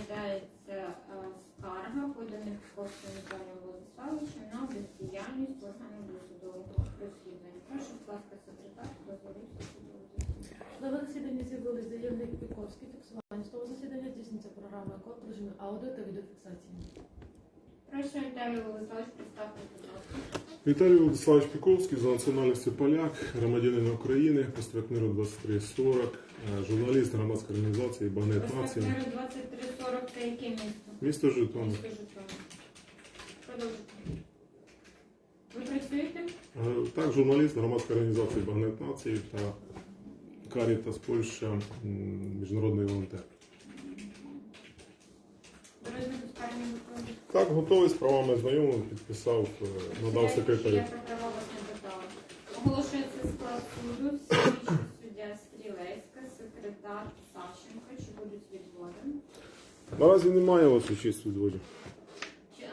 розглядається е, скарга, поданих коштом Віталієм Владиславовичем на бездіяльність органів досудового розслідування. Прошу, будь ласка, секретар, дозволився судового засідання з'явили заявник Піковський, фіксування того засідання здійснюється програма код режиму аудио та відеофіксації. Прошу, Віталій Владиславович, представте, будь ласка. Віталій Владиславович Піковський за національністю поляк, громадянин України, проспект миру 2340, е, журналіст громадської організації Банет Нація. 23 40 це яке місто? Місто Житомир. Місто Житомир. Продовжуйте. Ви працюєте? Е, так, журналіст громадської організації Багнет Нації та Карітас Польща, міжнародний волонтер. Так, готовий з правами знайомих, підписав, е, надав Я про права вас не питала. Оголошується склад суду Наразі немає у вас участь у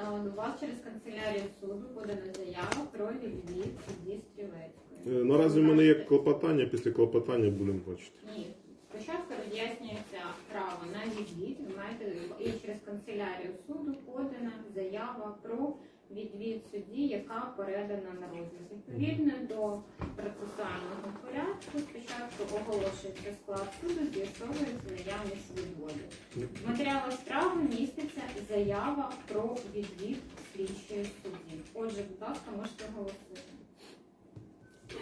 а, У вас через канцелярію суду подана заява про відвід судді Стрілецької. Е, Наразі в мене є клопотання, після клопотання будемо бачити. Ні. Спочатку роз'яснюється право на відвід. Ви маєте і через канцелярію суду подана заява про відвід судді, яка передана на розгляд. Відповідно до процесуального порядку, спочатку оголошується склад суду, з'ясовується наявність відводу. В матеріалах справи міститься заява про відвід слідчої судді. Отже, будь ласка, можете оголосити.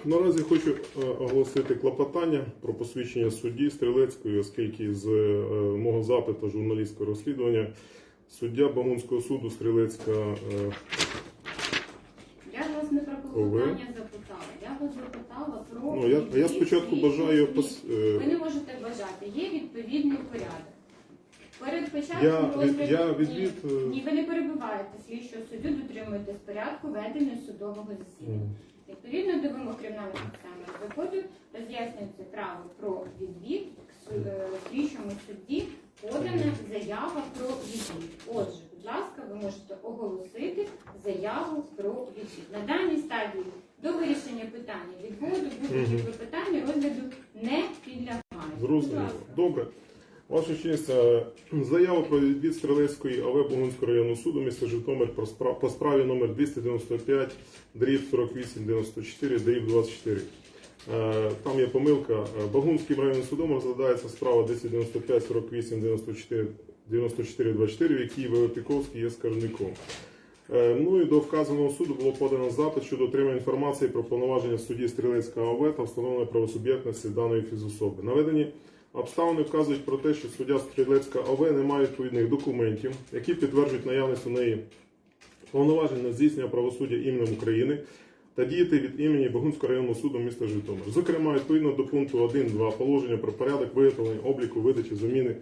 Наразі хочу е, оголосити клопотання про посвідчення судді Стрілецької, оскільки з е, мого запиту журналістського розслідування суддя Багунського суду Стрілецька е, Я вас не про клопотання запитала. Я вас запитала про ну я, я спочатку бажаю пос, е, Ви не можете бажати. Є відповідний порядок. Перед початком Я розгляду я Ні. відвід, е, Ні, ви не перебиваєте слідчого суддю, дотримуєтесь порядку ведення судового засідання. Відповідно до вимог кримінального процесуального роз'яснюється право про відвід к су- е, слідчому судді подана заява про відвід. Отже, будь ласка, ви можете оголосити заяву про відвід. На даній стадії до вирішення питання відводу будь-які питання розгляду не підлягають. Зрозуміло. Добре. Ваша честь, е, заява про відвід Стрілецької АВ Багунського районного суду міста Житомир по справі номер 295, дріб 4894, дріб 24. Е, Там є помилка. Е, Багунським районним судом розглядається справа 295, 48, 94, 94, 24, в якій В. Піковський є скаржником. Е, Мною до вказаного суду було подано запит щодо отримання інформації про повноваження судді Стрілецького АВ та встановлення правосуб'єктності даної фізособи. Наведені обставини вказують про те, що суддя Стрілецька АВ не має відповідних документів, які підтверджують наявність у неї повноважень на здійснення правосуддя іменем України та діяти від імені Багунського районного суду міста Житомир. Зокрема, відповідно до пункту 1.2 положення про порядок виготовлення обліку видачі заміни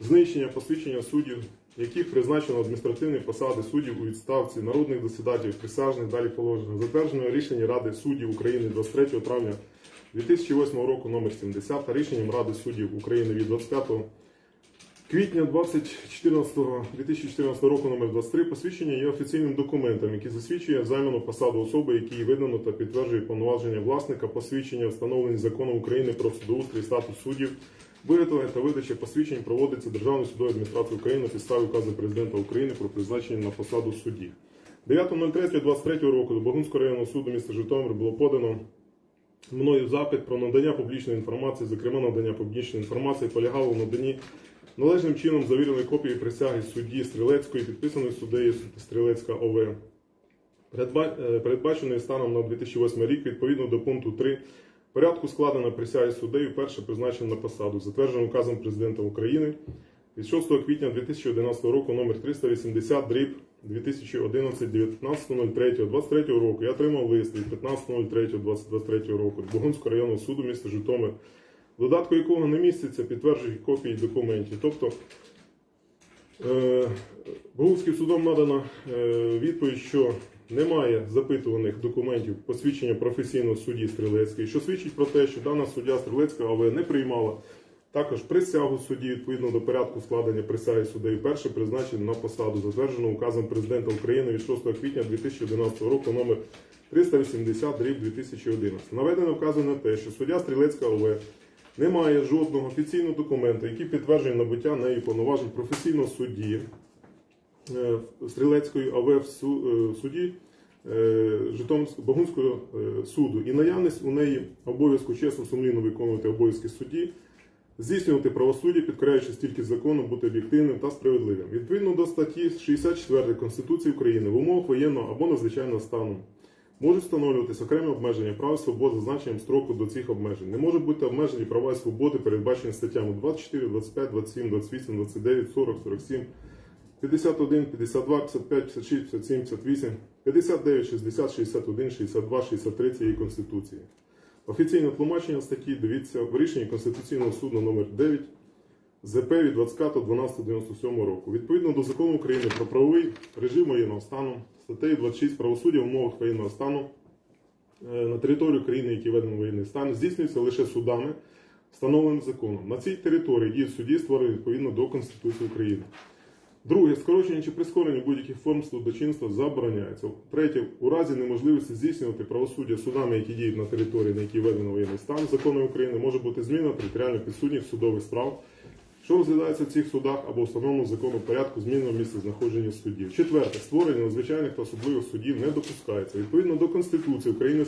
знищення посвідчення суддів, яких призначено адміністративні посади суддів у відставці, народних досідателів, присяжних, далі положення, затвердженого рішення Ради суддів України 23 травня 2008 року номер 70 та рішенням Ради суддів України від 25 квітня 2014, 2014 року номер 23 посвідчення є офіційним документом, який засвідчує займану посаду особи, якій видано та підтверджує повноваження власника, посвідчення, встановлені законом України про судоустрій статус суддів. Виготовлення та видача посвідчень проводиться Державною судовою адміністрацією України на підставі указу президента України про призначення на посаду судді. 9.03.23 року до Богунського районного суду міста Житомир було подано мною запит про надання публічної інформації, зокрема надання публічної інформації полягало в наданні належним чином завіреної копії присяги судді Стрілецької, підписаної суддею Стрілецька ОВ. Е, Передбаченої станом на 2008 рік відповідно до пункту 3 порядку складено присяги суддею перше призначено на посаду, затвердженим указом президента України від 6 квітня 2011 року номер 380 дріб 2011 19.03 23 року я отримав лист від 15.03 року Богунського районного суду міста Житомир, додатку якого не міститься підтверджують копії документів. Тобто е, Богунським судом надана е, відповідь, що немає запитуваних документів посвідчення професійного судді Стрілецької, що свідчить про те, що дана суддя Стрілецька АВ не приймала також присягу судді відповідно до порядку складення присяги суддею перше призначено на посаду, затверджену указом президента України від 6 квітня 2011 року номер 380 дріб 2011. Наведено вказано на те, що суддя Стрілецька ОВ немає жодного офіційного документу, який підтверджує набуття нею повноважень професійного судді Стрілецької АВ в е, суді е, Багунського е, суду і наявність у неї обов'язку чесно сумлінно виконувати обов'язки судді, здійснювати правосуддя, підкоряючись тільки закону, бути об'єктивним та справедливим. Відповідно до статті 64 Конституції України в умовах воєнного або надзвичайного стану можуть встановлюватись окремі обмеження прав і свобод значенням строку до цих обмежень. Не можуть бути обмежені права і свободи, передбачені статтями 24, 25, 27, 28, 29, 40, 47, 51, 52, 55, 56, 57, 58, 59, 60, 61, 62, 63 цієї Конституції. Офіційне тлумачення статті дивіться в рішенні Конституційного суду номер 9 ЗП від 25.12.97 року. Відповідно до закону України про правовий режим воєнного стану, статтею 26 правосуддя в умовах воєнного стану е, на території України, які введено воєнний стан, здійснюється лише судами, встановленим законом. На цій території діють судді, створені відповідно до Конституції України. Друге, скорочення чи прискорення будь-яких форм судочинства забороняється. Третє, у разі неможливості здійснювати правосуддя судами, які діють на території, на якій введено воєнний стан, законом України може бути зміна територіально підсудних судових справ, що розглядається в цих судах або встановлено законом порядку змінного місця знаходження суддів. Четверте, створення надзвичайних та особливих судів не допускається. Відповідно до Конституції України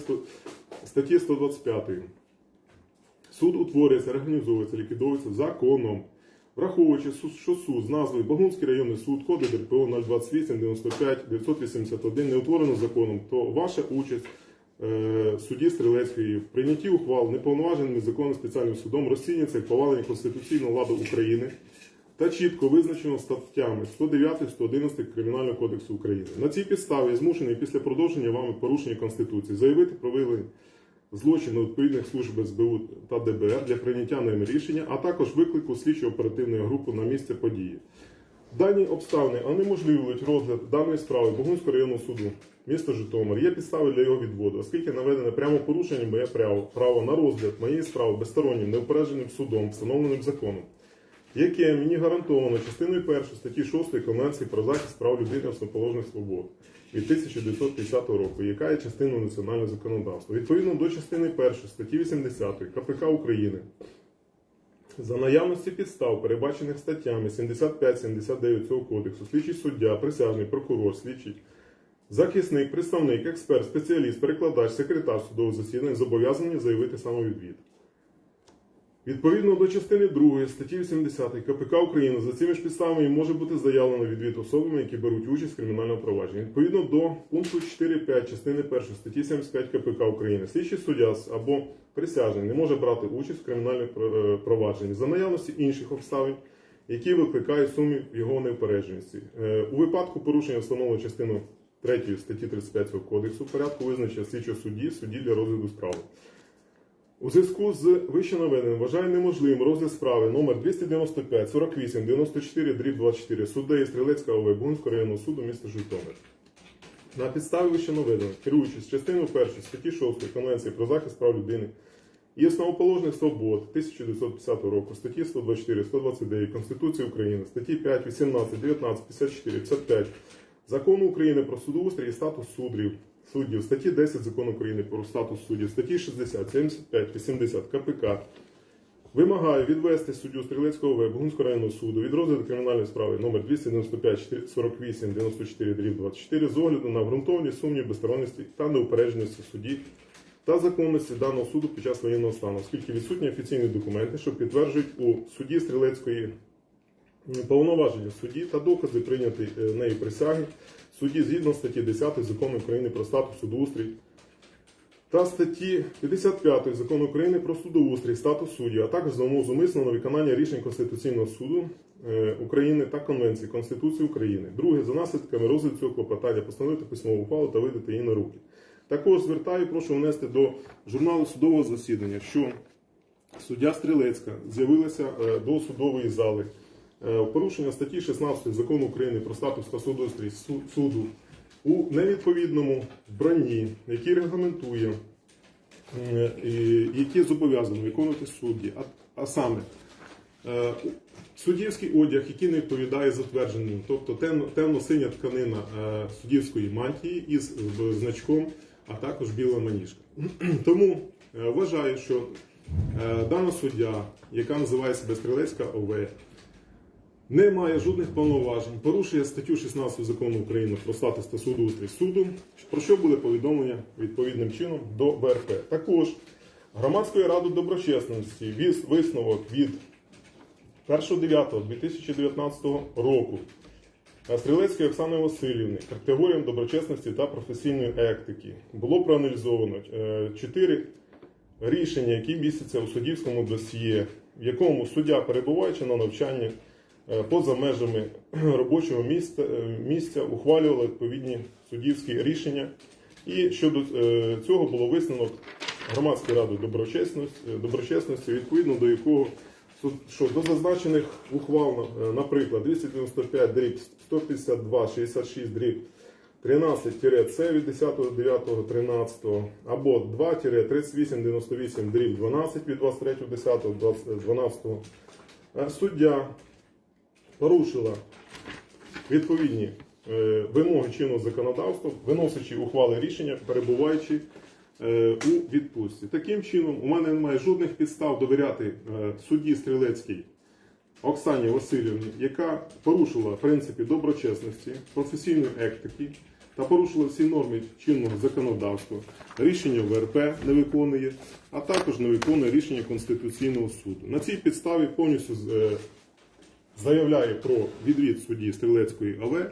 статті 125 Суд утворюється, організовується, ліквідовується законом. Враховуючи, що суд з назвою Багунський районний суд, коди ДРПО 028 95 981 не утворено законом, то ваша участь е, судді Стрілецької в прийнятті ухвал неповноваженим законом спеціальним судом розцінюється як повалення конституційного ладу України та чітко визначено статтями 109 111 Кримінального кодексу України. На цій підставі я змушений після продовження вами порушення Конституції заявити про виявлення злочину відповідних служб СБУ та ДБР для прийняття ним рішення, а також виклику слідчо-оперативної групи на місце події. Дані обставини унеможливлюють розгляд даної справи Богунського районного суду міста Житомир. Є підстави для його відводу, оскільки наведене прямо порушення моє право, право на розгляд моєї справи безстороннім неупередженим судом, встановленим законом, яке мені гарантовано частиною 1 статті 6 Конвенції про захист прав людини основоположних свобод від 1950 року, яка є частиною національного законодавства. Відповідно до частини 1 статті 80 КПК України за наявності підстав, передбачених статтями 75-79 цього кодексу, слідчий суддя, присяжний, прокурор, слідчий, захисник, представник, експерт, спеціаліст, перекладач, секретар судового засідання зобов'язані заявити самовідвід. Відповідно до частини 2 статті 80 КПК України за цими ж підставами може бути заявлено відвід особами, які беруть участь в кримінальному провадженні. Відповідно до пункту 4.5 частини 1 статті 75 КПК України слідчий суддя або присяжний не може брати участь в кримінальному е, провадженні за наявності інших обставин, які викликають сумнів його неупередженості. Е, У випадку порушення встановленого частину 3 статті 35 цього кодексу порядку визначення слідчого судді судді для розгляду справи. У зв'язку з вище наведеним вважаю неможливим розгляд справи номер 295 48 94 дріб 24 суддеї Стрілецька ОВ Бунського районного суду міста Житомир. На підставі вище наведених, керуючись частиною 1 статті 6 Конвенції про захист прав людини і основоположних свобод 1950 року, статті 124, 129 Конституції України, статті 5, 18, 19, 54, 55 Закону України про судоустрій і статус суддів, суддів, статті 10 Закону України про статус суддів, статті 60, 75, 80 КПК. Вимагаю відвести суддю Стрілецького ОВ Богунського районного суду від розгляду кримінальної справи номер 295 48 94 24 з огляду на ґрунтовні сумнів безсторонності та неупередженості судді та законності даного суду під час воєнного стану, оскільки відсутні офіційні документи, що підтверджують у суді Стрілецької повноваження судді та докази прийняті е, нею присяги судді згідно статті 10 Закону України про статус судоустрій та статті 55 Закону України про судоустрій, статус суддів, а також за умов зумисного на виконання рішень Конституційного суду е, України та Конвенції Конституції України. Друге, за наслідками розгляду цього клопотання постановити письмову ухвалу та видати її на руки. Також звертаю, прошу внести до журналу судового засідання, що суддя Стрілецька з'явилася е, до судової зали. Е, в Порушення статті 16 закону України про статус та судоустрій суду у невідповідному вбранні, який регламентує, які зобов'язані виконувати судді, а, саме е, суддівський одяг, який не відповідає затвердженим, тобто темно- темно-синя тканина е, суддівської мантії із значком, а також біла маніжка. Тому вважаю, що Дана суддя, яка називає себе Стрілецька ОВ, не має жодних повноважень, порушує статтю 16 закону України про статус та судоустрій суду, про що буде повідомлення відповідним чином до БРП. Також громадською радою доброчесності віз висновок від 1.9.2019 року Стрілецької Оксани Васильівни категоріям доброчесності та професійної етики було проаналізовано е, чотири рішення, які містяться у суддівському досьє, в якому суддя, перебуваючи на навчанні поза межами робочого місця, е, місця ухвалювала відповідні суддівські рішення. І щодо е, цього було висновок громадської ради доброчесності, е, доброчесності, відповідно до якого що до зазначених ухвал, е, наприклад, 295 дріб 152 66 дріб 13-С від 10.09.13 або 2-3898 дріб 12 від 23.10.12 Е, суддя порушила відповідні е, вимоги чинного законодавства, виносячи ухвали рішення, перебуваючи е, у відпустці. Таким чином, у мене немає жодних підстав довіряти е, судді Стрілецькій Оксані Васильівні, яка порушила принципи доброчесності, професійної етики та порушила всі норми чинного законодавства. Рішення ВРП не виконує, а також не виконує рішення Конституційного суду. На цій підставі повністю заявляє про відвід судді Стрілецької АВ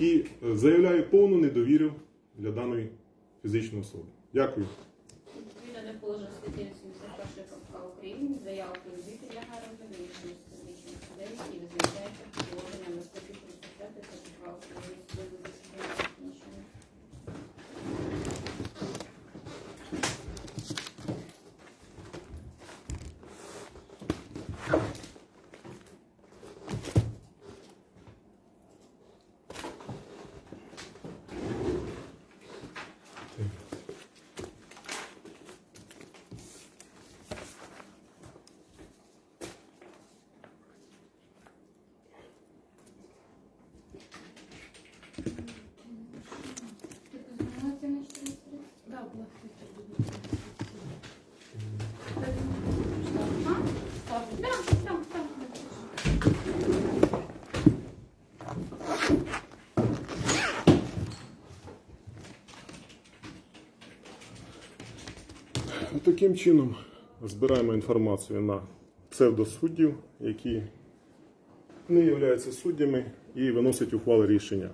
і е, заявляє повну недовіру для даної фізичної особи. Дякую. Відповідно до положень статті 81 КПК України, заява про відвід розгляду рішення судей, які визначається положенням статті 35 КПК України судове засідання закінчено. Ти познайомилася на 43? Да, була фішка. А? Так, так, так. Таким чином збираємо інформацію на псевдосуддів, які не являються суддями і виносять ухвали рішення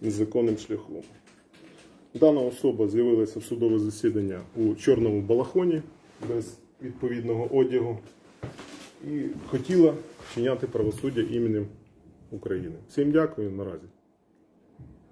незаконним шляхом. Дана особа з'явилася в судове засідання у чорному балахоні без відповідного одягу і хотіла вчиняти правосуддя іменем України. Всім дякую наразі.